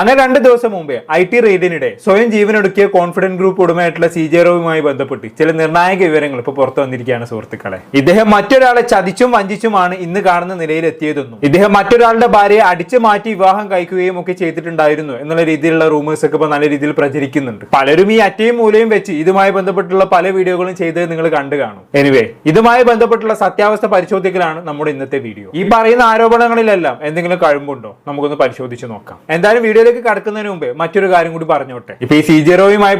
അങ്ങനെ രണ്ട് ദിവസം മുമ്പേ ഐ ടി റെയ്ഡിനിടെ സ്വയം ജീവനൊടുക്കിയ കോൺഫിഡന്റ് ഗ്രൂപ്പ് ഉടമയായിട്ടുള്ള സി ജെറോവുമായി ബന്ധപ്പെട്ട് ചില നിർണായക വിവരങ്ങൾ ഇപ്പോൾ പുറത്തു വന്നിരിക്കുകയാണ് സുഹൃത്തുക്കളെ. ഇദ്ദേഹം മറ്റൊരാളെ ചതിച്ചും വഞ്ചിച്ചുമാണ് ഇന്ന് കാണുന്ന നിലയിൽ എത്തിയതെന്നും ഇദ്ദേഹം മറ്റൊരാളുടെ ഭാര്യയെ അടിച്ചു മാറ്റി വിവാഹം കഴിക്കുകയും ഒക്കെ ചെയ്തിട്ടുണ്ടായിരുന്നു എന്നുള്ള രീതിയിലുള്ള റൂമേഴ്സ് ഒക്കെ ഇപ്പോൾ നല്ല രീതിയിൽ പ്രചരിക്കുന്നുണ്ട്. പലരും ഈ അറ്റയും മൂലയും വെച്ച് ഇതുമായി ബന്ധപ്പെട്ടുള്ള പല വീഡിയോകളും ചെയ്തത് നിങ്ങൾ കണ്ടു കാണും. എനിവേ ഇതുമായി ബന്ധപ്പെട്ടുള്ള സത്യാവസ്ഥ പരിശോധിക്കലാണ് നമ്മുടെ ഇന്നത്തെ വീഡിയോ ഈ പറയുന്ന ആരോപണങ്ങളിലെല്ലാം എന്തെങ്കിലും കഴിവുണ്ടോ? നമുക്കൊന്ന് പരിശോധിച്ച് നോക്കാം. എന്തായാലും വീഡിയോയിലേക്ക് കടക്കുന്നതിന് മുമ്പേ മറ്റൊരു കാര്യം കൂടി പറഞ്ഞോട്ടെ. ഇപ്പൊ ഈ സി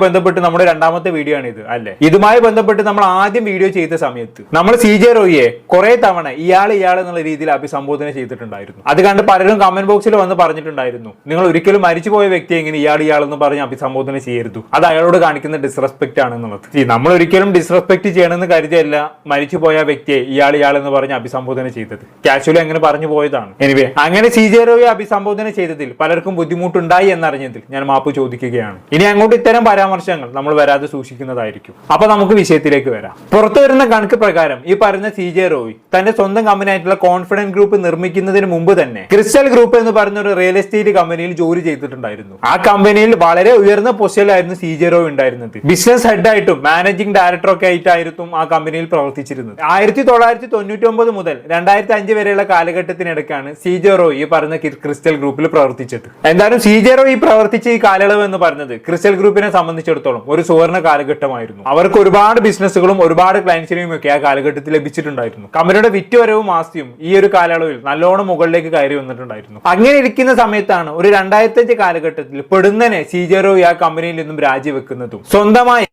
ബന്ധപ്പെട്ട് നമ്മുടെ രണ്ടാമത്തെ വീഡിയോ ആണ് ഇത് അല്ലെ? ഇതുമായി ബന്ധപ്പെട്ട് നമ്മൾ ആദ്യം വീഡിയോ ചെയ്ത സമയത്ത് നമ്മൾ സി ജെറോയെ കുറെ തവണ ഇയാൾ ഇയാൾ എന്നുള്ള രീതിയിൽ അഭിസംബോധന ചെയ്തിട്ടുണ്ടായിരുന്നു. അത് കണ്ട് പലരും കമന്റ് ബോക്സിൽ വന്ന് പറഞ്ഞിട്ടുണ്ടായിരുന്നു. നിങ്ങൾ ഒരിക്കലും മരിച്ചുപോയ വ്യക്തിയെ ഇങ്ങനെ ഇയാൾ ഇയാൾ എന്ന് പറഞ്ഞ് അഭിസംബോധന ചെയ്യരുത്. അത് അയാളോട് കാണിക്കുന്ന ഡിസ്റെസ്പെക്ട് ആണെന്നുള്ളത് നമ്മൾ ഒരിക്കലും ഡിസ്റെസ്പെക്ട് ചെയ്യണമെന്ന് കരുതിയല്ല മരിച്ചുപോയ വ്യക്തിയെ ഇയാൾ ഇയാൾ എന്ന് പറഞ്ഞ് അഭിസംബോധന ചെയ്തത്. കാശ്വലി അങ്ങനെ പറഞ്ഞു പോയതാണ്. എനിവേ അങ്ങനെ സി ജെറോയെ അഭിസംബോധന ചെയ്തതിൽ പലർക്കും ബുദ്ധിമുട്ടുണ്ടായി എന്നറിഞ്ഞതിൽ ഞാൻ മാപ്പ് ചോദിക്കുകയാണ്. ഇനി അങ്ങോട്ട് ഇത്തരം പരാമർശങ്ങൾ നമ്മൾ വരാതെ സൂക്ഷിക്കുന്നതായിരിക്കും. അപ്പൊ നമുക്ക് വിഷയത്തിലേക്ക് വരാം. പുറത്തു വരുന്ന കണക്ക് പ്രകാരം ഈ പറയുന്ന സി ജെ റോയ് തന്റെ സ്വന്തം കമ്പനി ആയിട്ടുള്ള കോൺഫിഡന്റ് ഗ്രൂപ്പ് നിർമ്മിക്കുന്നതിന് മുമ്പ് തന്നെ ക്രിസ്റ്റൽ ഗ്രൂപ്പ് എന്ന് പറയുന്ന ഒരു റിയൽ എസ്റ്റേറ്റ് കമ്പനിയിൽ ജോലി ചെയ്തിട്ടുണ്ടായിരുന്നു. ആ കമ്പനിയിൽ വളരെ ഉയർന്ന പൊസിഷനിലായിരുന്നു സി ജെ റോയ് ഉണ്ടായിരുന്നത്. ബിസിനസ് ഹെഡ് ആയിട്ടും മാനേജിംഗ് ഡയറക്ടർ ഒക്കെ ആയിട്ടായിരുന്നു ആ കമ്പനിയിൽ പ്രവർത്തിച്ചിരുന്നത്. ആയിരത്തി തൊള്ളായിരത്തി തൊണ്ണൂറ്റി ഒമ്പത് മുതൽ രണ്ടായിരത്തി അഞ്ച് വരെയുള്ള കാലഘട്ടത്തിനിടയ്ക്കാണ് സി ജെ റോയ് ഈ പറഞ്ഞ ക്രിസ്റ്റൽ ഗ്രൂപ്പിൽ പ്രവർത്തിച്ചത്. എന്തായാലും സി ജെറോ ഈ പ്രവർത്തിച്ച ഈ കാലയളവ് എന്ന് പറഞ്ഞത് ക്രിസ്റ്റൽ ഗ്രൂപ്പിനെ സംബന്ധിച്ചിടത്തോളം ഒരു സുവർണ കാലഘട്ടമായിരുന്നു. അവർക്ക് ഒരുപാട് ബിസിനസ്സുകളും ഒരുപാട് ക്ലയൻസിനെയും ഒക്കെ ആ കാലഘട്ടത്തിൽ ലഭിച്ചിട്ടുണ്ടായിരുന്നു. കമ്പനിയുടെ വിറ്റുവരവും ആസ്തിയും ഈ ഒരു കാലയളവിൽ നല്ലോണം മുകളിലേക്ക് കയറി വന്നിട്ടുണ്ടായിരുന്നു. അങ്ങനെ ഇരിക്കുന്ന സമയത്താണ് ഒരു രണ്ടായിരത്തി അഞ്ച് കാലഘട്ടത്തിൽ പെടുന്നനെ സി ജെറോ ഈ ആ കമ്പനിയിൽ നിന്നും രാജിവെക്കുന്നതും. സ്വന്തമായി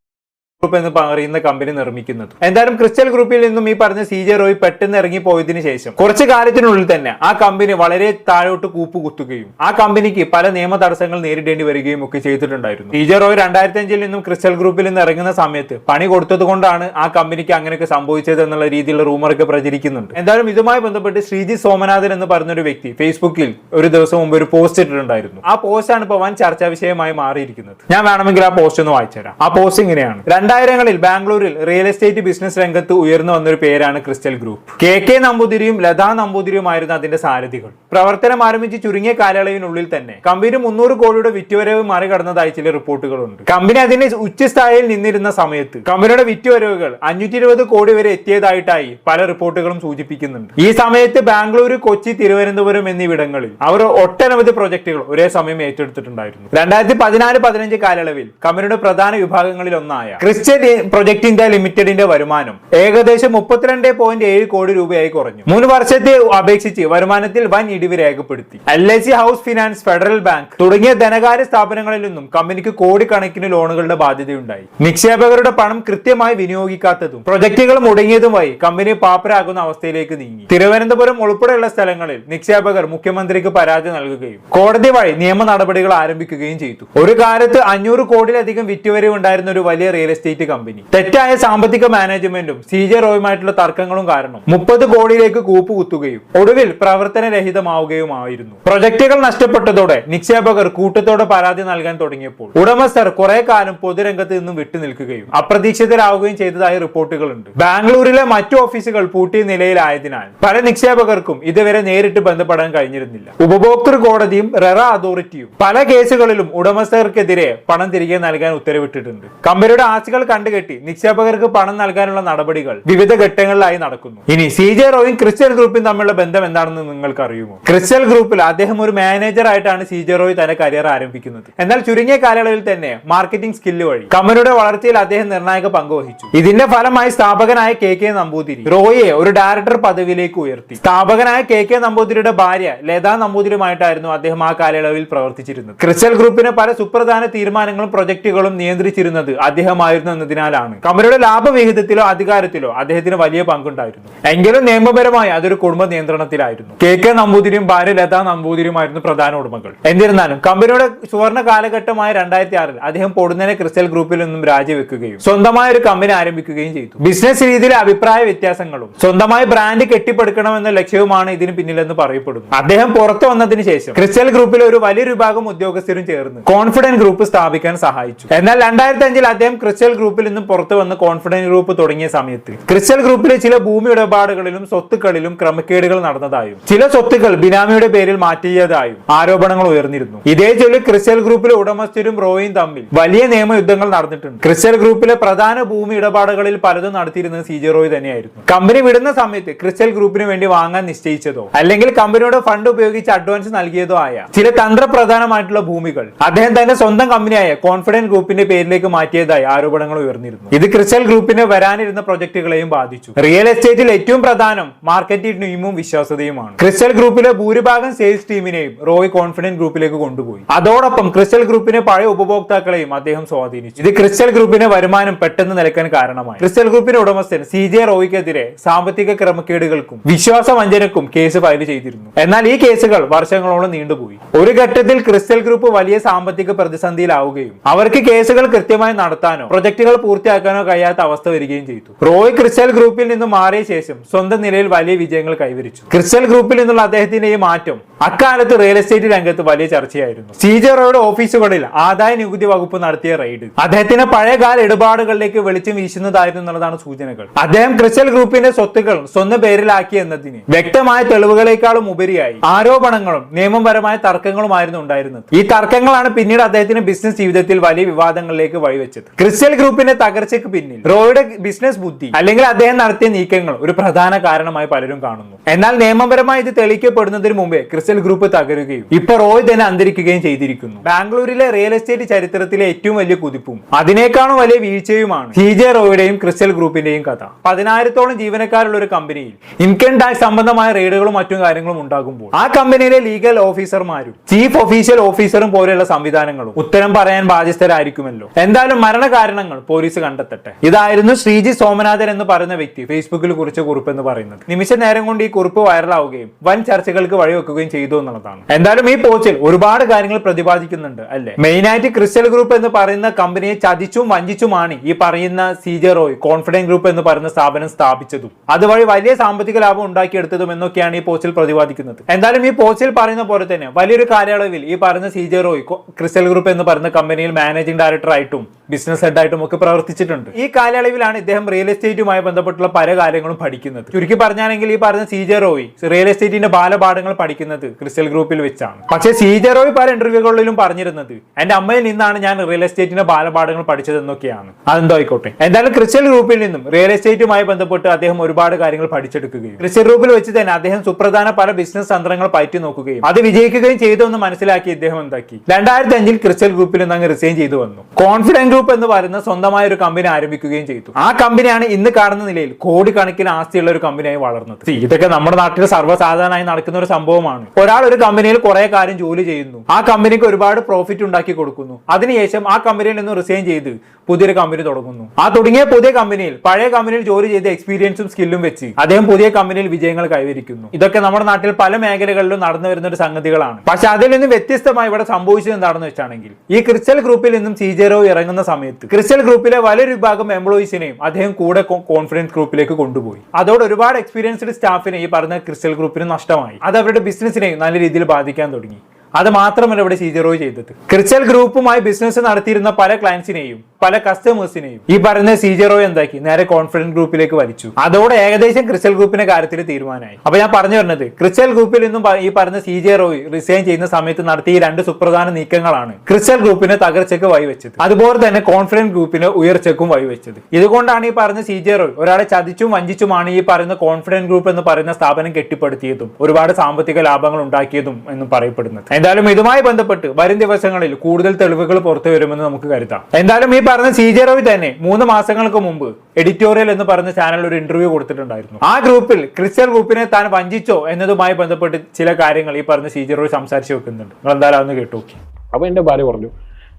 ഗ്രൂപ്പ് എന്ന് പറയുന്ന കമ്പനി നിർമ്മിക്കുന്നത്. എന്തായാലും ക്രിസ്റ്റൽ ഗ്രൂപ്പിൽ നിന്നും ഈ പറഞ്ഞ സി ജെ റോയ് പെട്ടെന്ന് ഇറങ്ങി പോയതിനു ശേഷം കുറച്ച് കാലത്തിനുള്ളിൽ തന്നെ ആ കമ്പനി വളരെ താഴോട്ട് കൂപ്പ് കുത്തുകയും ആ കമ്പനിക്ക് പല നിയമ തടസ്സങ്ങൾ നേരിടേണ്ടി വരികയും ഒക്കെ ചെയ്തിട്ടുണ്ടായിരുന്നു. സി ജെ റോയ് രണ്ടായിരത്തി അഞ്ചിൽ നിന്നും ക്രിസ്റ്റൽ ഗ്രൂപ്പിൽ നിന്ന് ഇറങ്ങുന്ന സമയത്ത് പണി കൊടുത്തത് കൊണ്ടാണ് ആ കമ്പനിക്ക് അങ്ങനെയൊക്കെ സംഭവിച്ചത് എന്നുള്ള രീതിയിലുള്ള റൂമറൊക്കെ പ്രചരിക്കുന്നുണ്ട്. എന്തായാലും ഇതുമായി ബന്ധപ്പെട്ട് ശ്രീജി സോമനാഥൻ എന്ന് പറഞ്ഞ ഒരു വ്യക്തി ഫേസ്ബുക്കിൽ ഒരു ദിവസം മുമ്പ് ഒരു പോസ്റ്റ് ഇട്ടിട്ടുണ്ടായിരുന്നു. ആ പോസ്റ്റാണ് ഇപ്പോൾ വൻ ചർച്ചാ വിഷയമായി മാറിയിരിക്കുന്നത്. ഞാൻ വേണമെങ്കിൽ ആ പോസ്റ്റ് ഒന്ന് വായിച്ചുതരാം. ആ പോസ്റ്റ് ഇങ്ങനെയാണ്. രണ്ടായിരങ്ങളിൽ ബാംഗ്ലൂരിൽ റിയൽ എസ്റ്റേറ്റ് ബിസിനസ് രംഗത്ത് ഉയർന്നു വന്നൊരു പേരാണ് ക്രിസ്റ്റൽ ഗ്രൂപ്പ്. കെ കെ നമ്പൂതിരിയും ലതാ നമ്പൂതിരിയുമായിരുന്നു അതിന്റെ സാരഥികൾ. പ്രവർത്തനം ആരംഭിച്ച് ചുരുങ്ങിയ കാലയളവിനുള്ളിൽ തന്നെ കമ്പനി മുന്നൂറ് കോടിയുടെ വിറ്റുവരവ് മറികടന്നതായി ചില റിപ്പോർട്ടുകളുണ്ട്. കമ്പനി അതിന്റെ ഉച്ചസ്ഥായിയിൽ നിന്നിരുന്ന സമയത്ത് കമ്പനിയുടെ വിറ്റുവരവുകൾ അഞ്ഞൂറ്റി ഇരുപത് കോടി വരെ എത്തിയതായിട്ടായി പല റിപ്പോർട്ടുകളും സൂചിപ്പിക്കുന്നുണ്ട്. ഈ സമയത്ത് ബാംഗ്ലൂർ കൊച്ചി തിരുവനന്തപുരം എന്നിവിടങ്ങളിൽ അവർ ഒട്ടനവധി പ്രൊജക്ടുകൾ ഒരേ സമയം ഏറ്റെടുത്തിട്ടുണ്ടായിരുന്നു. രണ്ടായിരത്തി പതിനാല് പതിനഞ്ച് കാലയളവിൽ കമ്പനിയുടെ പ്രധാന വിഭാഗങ്ങളിൽ ഒന്നായ ക്രിസ്ത്യൻ പ്രൊജക്ട് ഇന്ത്യ ലിമിറ്റഡിന്റെ വരുമാനം ഏകദേശം മുപ്പത്തിരണ്ട് പോയിന്റ് ഏഴ് കോടി രൂപയായി കുറഞ്ഞു. മൂന്ന് വർഷത്തെ അപേക്ഷിച്ച് വരുമാനത്തിൽ വൻ ഇടിവ് രേഖപ്പെടുത്തി. L I C house finance federal bank തുടങ്ങിയ ധനകാര്യ സ്ഥാപനങ്ങളിൽ നിന്നും കമ്പനിക്ക് കോടിക്കണക്കിന് ലോണുകളുടെ ബാധ്യതയുണ്ടായി. നിക്ഷേപകരുടെ പണം കൃത്യമായി വിനിയോഗിക്കാത്തതും പ്രൊജക്ടുകൾ മുടങ്ങിയതുമായി കമ്പനി പാപ്പരാകുന്ന അവസ്ഥയിലേക്ക് നീങ്ങി. തിരുവനന്തപുരം ഉൾപ്പെടെയുള്ള സ്ഥലങ്ങളിൽ നിക്ഷേപകർ മുഖ്യമന്ത്രിക്ക് പരാതി നൽകുകയും കോടതി വഴി നിയമ നടപടികൾ ആരംഭിക്കുകയും ചെയ്തു. ഒരു കാലത്ത് അഞ്ഞൂറ് കോടിയിലധികം വിറ്റുവരവ് ഉണ്ടായിരുന്ന ഒരു വലിയ റിയൽ എസ്റ്റേറ്റ് കമ്പനി. തെറ്റായ സാമ്പത്തിക മാനേജ്മെന്റും സി ജെ റോയുമായിട്ടുള്ള തർക്കങ്ങളും കാരണം മുപ്പത് കോടിയിലേക്ക് കൂപ്പ് കുത്തുകയും ഒടുവിൽ പ്രവർത്തനരഹിതമാവുകയുമായിരുന്നു. പ്രൊജക്ടുകൾ നഷ്ടപ്പെട്ടതോടെ നിക്ഷേപകർ കൂട്ടത്തോടെ പരാതി നൽകാൻ തുടങ്ങിയപ്പോൾ ഉടമസ്ഥർ കുറെ കാലം പൊതുരംഗത്ത് നിന്നും വിട്ടുനിൽക്കുകയും അപ്രതീക്ഷിതരാവുകയും ചെയ്തതായി റിപ്പോർട്ടുകളുണ്ട്. ബാംഗ്ലൂരിലെ മറ്റു ഓഫീസുകൾ പൂട്ടിയ നിലയിലായതിനാൽ പല നിക്ഷേപകർക്കും ഇതുവരെ നേരിട്ട് ബന്ധപ്പെടാൻ കഴിഞ്ഞിരുന്നില്ല. ഉപഭോക്തൃ കോടതിയും റെറ അതോറിറ്റിയും പല കേസുകളിലും ഉടമസ്ഥർക്കെതിരെ പണം തിരികെ നൽകാൻ ഉത്തരവിട്ടിട്ടുണ്ട്. കമ്പനിയുടെ ആസ്തികൾ കണ്ടുകെട്ടി നിക്ഷേപകർക്ക് പണം നൽകാനുള്ള നടപടികൾ വിവിധ ഘട്ടങ്ങളിലായി നടക്കുന്നു. ഇനി സി ജെ റോയും ക്രിസ്റ്റൽ ഗ്രൂപ്പും തമ്മിലുള്ള ബന്ധം എന്താണെന്ന് നിങ്ങൾക്ക് അറിയുമോ ക്രിസ്റ്റൽ ഗ്രൂപ്പിൽ അദ്ദേഹം ഒരു മാനേജർ ആയിട്ടാണ് സി ജെ റോയ് തന്റെ കരിയർ ആരംഭിക്കുന്നത്. എന്നാൽ ചുരുങ്ങിയ കാലയളവിൽ തന്നെ മാർക്കറ്റിംഗ് സ്കില്ല് വഴി കമ്പനിയുടെ വളർച്ചയിൽ അദ്ദേഹം നിർണായക പങ്ക് വഹിച്ചു. ഇതിന്റെ ഫലമായി സ്ഥാപകനായ കെ കെ നമ്പൂതിരി റോയിയെ ഒരു ഡയറക്ടർ പദവിയിലേക്ക് ഉയർത്തി. സ്ഥാപകനായ കെ കെ നമ്പൂതിരിയുടെ ഭാര്യ ലതാ നമ്പൂതിരിയുമായിട്ടായിരുന്നു അദ്ദേഹം ആ കാലയളവിൽ പ്രവർത്തിച്ചിരുന്നത്. ക്രിസ്റ്റൽ ഗ്രൂപ്പിന് പല സുപ്രധാന തീരുമാനങ്ങളും പ്രൊജക്ടുകളും നിയന്ത്രിച്ചിരുന്നത് അദ്ദേഹമായിരുന്നു എന്നതിനാലാണ് കമ്പനിയുടെ ലാഭവിഹിതത്തിലോ അധികാരത്തിലോ അദ്ദേഹത്തിന് വലിയ പങ്കുണ്ടായിരുന്നു. എങ്കിലും നിയമപരമായി അതൊരു കുടുംബ നിയന്ത്രണത്തിലായിരുന്നു. കെ കെ നമ്പൂതിരിയും ഭാര്യ ലതാ നമ്പൂതിരിയുമായിരുന്നു പ്രധാന ഉടമകൾ. എന്നിരുന്നാലും കമ്പനിയുടെ സുവർണ കാലഘട്ടമായ രണ്ടായിരത്തി ആറിൽ അദ്ദേഹം പൊടുന്നനെ ക്രിസ്റ്റൽ ഗ്രൂപ്പിൽ നിന്നും രാജിവെക്കുകയും സ്വന്തമായ ഒരു കമ്പനി ആരംഭിക്കുകയും ചെയ്തു. ബിസിനസ് രീതിയിലെ അഭിപ്രായ വ്യത്യാസങ്ങളും സ്വന്തമായി ബ്രാൻഡ് കെട്ടിപ്പടുക്കണമെന്ന ലക്ഷ്യവുമാണ് ഇതിന് പിന്നിലെന്ന് പറയപ്പെടുന്നു. അദ്ദേഹം പുറത്തു വന്നതിന് ശേഷം ക്രിസ്റ്റൽ ഗ്രൂപ്പിലെ ഒരു വലിയ വിഭാഗം ഉദ്യോഗസ്ഥരും ചേർന്ന് കോൺഫിഡൻസ് ഗ്രൂപ്പ് സ്ഥാപിക്കാൻ സഹായിച്ചു. എന്നാൽ രണ്ടായിരത്തി അഞ്ചിൽ അദ്ദേഹം ക്രിസ്റ്റൽ ഗ്രൂപ്പിൽ നിന്നും പുറത്തു വന്ന് കോൺഫിഡൻസ് ഗ്രൂപ്പ് തുടങ്ങിയ സമയത്ത്. ക്രിസ്റ്റൽ ഗ്രൂപ്പിലെ ചില ഭൂമി ഇടപാടുകളിലും സ്വത്തുക്കളിലും ക്രമക്കേടുകൾ നടന്നതായും ചില സ്വത്തുക്കൾ ബിനാമിയുടെ പേരിൽ മാറ്റിയതായും ആരോപണങ്ങൾ ഉയർന്നിരുന്നു. ഇതേ ചൊല്ലി ക്രിസ്റ്റൽ ഗ്രൂപ്പിലെ ഉടമസ്ഥരും റോയും തമ്മിൽ വലിയ നിയമയുദ്ധങ്ങൾ നടന്നിട്ടുണ്ട്. ക്രിസ്റ്റൽ ഗ്രൂപ്പിലെ പ്രധാന ഭൂമി ഇടപാടുകളിൽ പലതും നടത്തിയിരുന്നത് സി ജെ റോയ് തന്നെയായിരുന്നു. കമ്പനി വിടുന്ന സമയത്ത് ക്രിസ്റ്റൽ ഗ്രൂപ്പിന് വേണ്ടി വാങ്ങാൻ നിശ്ചയിച്ചതോ അല്ലെങ്കിൽ കമ്പനിയുടെ ഫണ്ട് ഉപയോഗിച്ച് അഡ്വാൻസ് നൽകിയതോ ആയ ചില തന്ത്രപ്രധാനമായിട്ടുള്ള ഭൂമികൾ അദ്ദേഹം തന്റെ സ്വന്തം കമ്പനിയായ കോൺഫിഡൻസ് ഗ്രൂപ്പിന്റെ പേരിലേക്ക് മാറ്റിയതായി ആരോപണങ്ങൾ ഉയർന്നിരുന്നു. ഇത് ക്രിസ്റ്റൽ ഗ്രൂപ്പിന് വരാനിരുന്ന പ്രൊജക്ടുകളെയും ബാധിച്ചു. റിയൽ എസ്റ്റേറ്റിൽ ഏറ്റവും പ്രധാനം മാർക്കറ്റിംഗ് ടീമും വിശ്വാസ്യതയുമാണ്. ക്രിസ്റ്റൽ ഗ്രൂപ്പിലെ ഭൂരിഭാഗം സെയിൽസ് ടീമിനെയും റോയ് കോൺഫിഡന്റ് ഗ്രൂപ്പിലേക്ക് കൊണ്ടുപോയി. അതോടൊപ്പം ക്രിസ്റ്റൽ ഗ്രൂപ്പിനെ പഴയ ഉപഭോക്താക്കളെയും അദ്ദേഹം സ്വാധീനിച്ചു. ഇത് ക്രിസ്റ്റൽ ഗ്രൂപ്പിന്റെ വരുമാനം പെട്ടെന്ന് നിലക്കാൻ കാരണമായി. ക്രിസ്റ്റൽ ഗ്രൂപ്പിന്റെ ഉടമസ്ഥൻ സി ജെ റോയ്ക്കെതിരെ സാമ്പത്തിക ക്രമക്കേടുകൾക്കും വിശ്വാസ വഞ്ചനക്കും കേസ് ഫയൽ ചെയ്തിരുന്നു. എന്നാൽ ഈ കേസുകൾ വർഷങ്ങളോളം നീണ്ടുപോയി. ഒരു ഘട്ടത്തിൽ ക്രിസ്റ്റൽ ഗ്രൂപ്പ് വലിയ സാമ്പത്തിക പ്രതിസന്ധിയിലാവുകയും അവർക്ക് കേസുകൾ കൃത്യമായി നടത്താനോ പ്രൊജക്ടുകൾ പൂർത്തിയാക്കാനോ കഴിയാത്ത അവസ്ഥ വരികയും ചെയ്തു. റോയ് ക്രിസ്റ്റൽ ഗ്രൂപ്പിൽ നിന്ന് മാറിയ ശേഷം സ്വന്തം നിലയിൽ വലിയ വിജയങ്ങൾ കൈവരിച്ചു. ക്രിസ്റ്റൽ ഗ്രൂപ്പിൽ നിന്നുള്ള അദ്ദേഹത്തിന്റെ ഈ മാറ്റം അക്കാലത്ത് റിയൽ എസ്റ്റേറ്റ് രംഗത്ത് വലിയ ചർച്ചയായിരുന്നു. സീജെ റോയുടെ ഓഫീസുകളിൽ ആദായ നികുതി വകുപ്പ് നടത്തിയ റെയ്ഡ്. അദ്ദേഹത്തിന്റെ പഴയകാല ഇടപാടുകളിലേക്ക് വെളിച്ചം വീശുന്നതായിരുന്നു എന്നുള്ളതാണ് സൂചനകൾ. അദ്ദേഹം ക്രിസ്റ്റൽ ഗ്രൂപ്പിന്റെ സ്വത്തുകൾ സ്വന്തം പേരിലാക്കി എന്നതിന് വ്യക്തമായ തെളിവുകളെക്കാളും ഉപരിയായി ആരോപണങ്ങളും നിയമപരമായ തർക്കങ്ങളുമായിരുന്നു ഉണ്ടായിരുന്നത്. ഈ തർക്കങ്ങളാണ് പിന്നീട് അദ്ദേഹത്തിന്റെ ബിസിനസ് ജീവിതത്തിൽ വലിയ വിവാദങ്ങളിലേക്ക് വഴിവെച്ചത്. ക്രിസ്റ്റൽ ഗ്രൂപ്പിന്റെ തകർച്ചയ്ക്ക് പിന്നിൽ റോയുടെ ബിസിനസ് ബുദ്ധി അല്ലെങ്കിൽ അദ്ദേഹം നടത്തിയ നീക്കങ്ങൾ ഒരു പ്രധാന കാരണമായി പലരും കാണുന്നു. എന്നാൽ നിയമപരമായി ഇത് തെളിയിക്കപ്പെടുന്നതിന് മുമ്പേ ക്രിസ്റ്റൽ ഗ്രൂപ്പ് തകരുകയും ഇപ്പൊ റോയ് തന്നെ അന്തരിക്കുകയും ചെയ്തിരിക്കുന്നു. ബാംഗ്ലൂരിലെ റിയൽ എസ്റ്റേറ്റ് ചരിത്രത്തിലെ ഏറ്റവും വലിയ കുതിപ്പും അതിനേക്കാളും വലിയ വീഴ്ചയുമാണ് സി ജെ റോയുടെയും ക്രിസ്റ്റൽ ഗ്രൂപ്പിന്റെയും കഥ. പതിനായിരത്തോളം ജീവനക്കാരുള്ള ഒരു കമ്പനിയിൽ ഇൻകം ടാക്സ് സംബന്ധമായ റെയ്ഡുകളും മറ്റും കാര്യങ്ങളും ഉണ്ടാകുമ്പോൾ ആ കമ്പനിയിലെ ലീഗൽ ഓഫീസർമാരും ചീഫ് ഒഫീഷ്യൽ ഓഫീസറും പോലെയുള്ള സംവിധാനങ്ങളും ഉത്തരം പറയാൻ ബാധ്യസ്ഥരായിരിക്കുമല്ലോ. എന്തായാലും മരണകാരണങ്ങൾ പോലീസ് കണ്ടെത്തട്ടെ. ഇതായിരുന്നു ശ്രീജി സോമനാഥൻ എന്ന് പറയുന്ന വ്യക്തി ഫേസ്ബുക്കിൽ കുറിച്ച കുറിപ്പ് എന്ന് പറയുന്നത്. നിമിഷ നേരം കൊണ്ട് ഈ കുറിപ്പ് വൈറലാവുകയും വൻ ചർച്ചകൾക്ക് വഴിവെക്കുകയും ചെയ്തു എന്നുള്ളതാണ്. എന്തായാലും ഈ പോസ്റ്റിൽ ഒരുപാട് കാര്യങ്ങൾ പ്രതിപാദിക്കുന്നുണ്ട് അല്ലെ? മെയിൻ ആയിട്ട് ക്രിസ്റ്റൽ ഗ്രൂപ്പ് എന്ന് പറയുന്ന കമ്പനിയെ ചതിച്ചും വഞ്ചിച്ചുമാണ് ഈ പറയുന്ന സി റോയ് കോൺഫിഡൻസ് ഗ്രൂപ്പ് എന്ന് പറയുന്ന സ്ഥാപനം സ്ഥാപിച്ചതും. അതുവഴി വലിയ സാമ്പത്തിക ലാഭം ഉണ്ടാക്കിയെടുത്തതും എന്നൊക്കെയാണ് ഈ പോസ്റ്റിൽ പ്രതിപാദിക്കുന്നത്. എന്തായാലും ഈ പോസ്റ്റിൽ പറയുന്ന പോലെ തന്നെ വലിയൊരു കാലയളവിൽ ഈ പറയുന്ന സി റോയ് ക്രിസ്റ്റൽ ഗ്രൂപ്പ് എന്ന് പറയുന്ന കമ്പനിയിൽ മാനേജിംഗ് ഡയറക്ടർ ആയിട്ടും ബിസിനസ് ഹെഡായിട്ടും ഒക്കെ പ്രവർത്തിച്ചിട്ടുണ്ട്. ഈ കാലയളവിലാണ് ഇദ്ദേഹം റിയൽ എസ്റ്റേറ്റുമായി ബന്ധപ്പെട്ടുള്ള പല കാര്യങ്ങളും പഠിക്കുന്നത്. ചുരുക്കി പറഞ്ഞാണെങ്കിൽ ഈ പറഞ്ഞ സി ജെ റോയ് റിയൽ എസ്റ്റേറ്റിന്റെ ബാലപാഠങ്ങൾ പഠിക്കുന്നത് ക്രിസ്റ്റൽ ഗ്രൂപ്പിൽ വെച്ചാണ്. പക്ഷേ സി ജെ റോയ് പല ഇന്റർവ്യൂകളിലും പറഞ്ഞിരുന്നത് എന്റെ അമ്മയിൽ നിന്നാണ് ഞാൻ റിയൽ എസ്റ്റേറ്റിന്റെ ബാലപാഠങ്ങൾ പഠിച്ചതെന്നൊക്കെയാണ്. അതെന്തോ ആയിക്കോട്ടെ. എന്തായാലും ക്രിസ്റ്റൽ ഗ്രൂപ്പിൽ നിന്നും റിയൽ എസ്റ്റേറ്റുമായി ബന്ധപ്പെട്ട് അദ്ദേഹം ഒരുപാട് കാര്യങ്ങൾ പഠിച്ചെടുക്കുകയും ക്രിസ്റ്റൽ ഗ്രൂപ്പിൽ വെച്ച് തന്നെ അദ്ദേഹം സുപ്രധാന പല ബിസിനസ് തന്ത്രങ്ങൾ പയറ്റി നോക്കുകയും അത് വിജയിക്കുകയും ചെയ്തു എന്ന് മനസ്സിലാക്കി ഇദ്ദേഹം എന്താക്കി? രണ്ടായിരത്തി അഞ്ചിൽ ക്രിസ്റ്റൽ ഗ്രൂപ്പിൽ നിന്ന് അങ്ങ് റിസൈൻ ചെയ്തു വന്നു. കോൺഫിഡന്റ് ഗ്രൂപ്പ് എന്ന് പറയുന്ന സ്വന്തമായ ഒരു കമ്പനി ആരംഭിക്കുകയും ചെയ്തു. ആ കമ്പനിയാണ് ഇന്ന് കാണുന്ന നിലയിൽ കോടിക്കണക്കിന് ആസ്തിയുള്ള ഒരു കമ്പനിയായി വളർന്നത്. ഇതൊക്കെ നമ്മുടെ നാട്ടിൽ സർവസാധാരണമായി നടക്കുന്ന ഒരു സംഭവമാണ്. ഒരാൾ ഒരു കമ്പനിയിൽ കുറെ കാര്യം ജോലി ചെയ്യുന്നു. ആ കമ്പനിക്ക് ഒരുപാട് പ്രോഫിറ്റ് ഉണ്ടാക്കി കൊടുക്കുന്നു. അതിനുശേഷം ആ കമ്പനിയിൽ നിന്ന് റിസൈൻ ചെയ്ത് പുതിയൊരു കമ്പനി തുടങ്ങുന്നു. ആ തുടങ്ങിയ പുതിയ കമ്പനിയിൽ പഴയ കമ്പനിയിൽ ജോലി ചെയ്ത എക്സ്പീരിയൻസും സ്കില്ലും വെച്ച് അദ്ദേഹം പുതിയ കമ്പനിയിൽ വിജയങ്ങൾ കൈവരിക്കുന്നു. ഇതൊക്കെ നമ്മുടെ നാട്ടിൽ പല മേഖലകളിലും നടന്നു വരുന്ന ഒരു സംഗതികളാണ്. പക്ഷെ അതിൽ നിന്ന് വ്യത്യസ്തമായി ഇവിടെ സംഭവിച്ചത് എന്താണെന്ന് വെച്ചാണെങ്കിൽ ഈ ക്രിസ്റ്റൽ ഗ്രൂപ്പിൽ നിന്നും സി ഇറങ്ങുന്ന സമയത്ത്. ക്രിസ്റ്റൽ ഗ്രൂപ്പിലെ വലിയൊരു വിഭാഗം എംപ്ലോയീസിനെയും അദ്ദേഹം കൂടെ കോൺഫിഡൻസ് ഗ്രൂപ്പിലേക്ക് കൊണ്ടുപോയി. അതോടെ ഒരുപാട് എക്സ്പീരിയൻസ്ഡ് സ്റ്റാഫിനെ ഈ പറഞ്ഞ ക്രിസ്റ്റൽ ഗ്രൂപ്പിന് നഷ്ടമായി. അത് അവരുടെ ബിസിനസിനെയും നല്ല രീതിയിൽ ബാധിക്കാൻ തുടങ്ങി. അത് മാത്രമല്ല ഇവിടെ സീജറോ ചെയ്തത്. ക്രിസ്റ്റൽ ഗ്രൂപ്പുമായി ബിസിനസ് നടത്തിയിരുന്ന പല ക്ലയൻസിനെയും പല കസ്റ്റമേഴ്സിനെയും ഈ പറയുന്ന സീജറോ എന്താക്കി? നേരെ കോൺഫിഡൻസ് ഗ്രൂപ്പിലേക്ക് വലിച്ചു. അതോടെ ഏകദേശം ക്രിസ്റ്റൽ ഗ്രൂപ്പിന്റെ കാര്യത്തിൽ തീരുമാനമായി. അപ്പൊ ഞാൻ പറഞ്ഞു വരുന്നത് ക്രിസ്റ്റൽ ഗ്രൂപ്പിൽ നിന്നും ഈ പറഞ്ഞ സീജറോയ് റിസൈൻ ചെയ്യുന്ന സമയത്ത് നടത്തിയ ഈ രണ്ട് സുപ്രധാന നീക്കങ്ങളാണ് ക്രിസ്റ്റൽ ഗ്രൂപ്പിനെ തകർച്ചയ്ക്ക് വഴിവെച്ചത്. അതുപോലെ തന്നെ കോൺഫിഡൻസ് ഗ്രൂപ്പിന് ഉയർച്ചയ്ക്കും വഴിവെച്ചത്. ഇതുകൊണ്ടാണ് ഈ പറഞ്ഞ സീജറോയ് ഒരാളെ ചതിച്ചും വഞ്ചിച്ചുമാണ് ഈ പറയുന്ന കോൺഫിഡൻസ് ഗ്രൂപ്പ് എന്ന് പറയുന്ന സ്ഥാപനം കെട്ടിപ്പടുത്തിയതും ഒരുപാട് സാമ്പത്തിക ലാഭങ്ങൾ ഉണ്ടാക്കിയതും എന്നും പറയപ്പെടുന്നത്. എന്തായാലും ഇതുമായി ബന്ധപ്പെട്ട് വരും ദിവസങ്ങളിൽ കൂടുതൽ തെളിവുകൾ പുറത്തു വരുമെന്ന് നമുക്ക് കരുതാം. എന്തായാലും ഈ പറഞ്ഞ സി ജെ റവി തന്നെ മൂന്ന് മാസങ്ങൾക്ക് മുമ്പ് എഡിറ്റോറിയൽ എന്ന് പറഞ്ഞ ചാനൽ ഒരു ഇന്റർവ്യൂ കൊടുത്തിട്ടുണ്ടായിരുന്നു. ആ ഗ്രൂപ്പിൽ ക്രിസ്ത്യൻ ഗ്രൂപ്പിനെ താൻ വഞ്ചിച്ചോ എന്നതുമായി ബന്ധപ്പെട്ട് ചില കാര്യങ്ങൾ ഈ പറഞ്ഞ സി ജെ റവി സംസാരിച്ചു വെക്കുന്നുണ്ട്. നിങ്ങൾ എന്തായാലും അന്ന് കേട്ടു നോക്കി. അപ്പൊ എന്റെ ഭാര്യ പറഞ്ഞു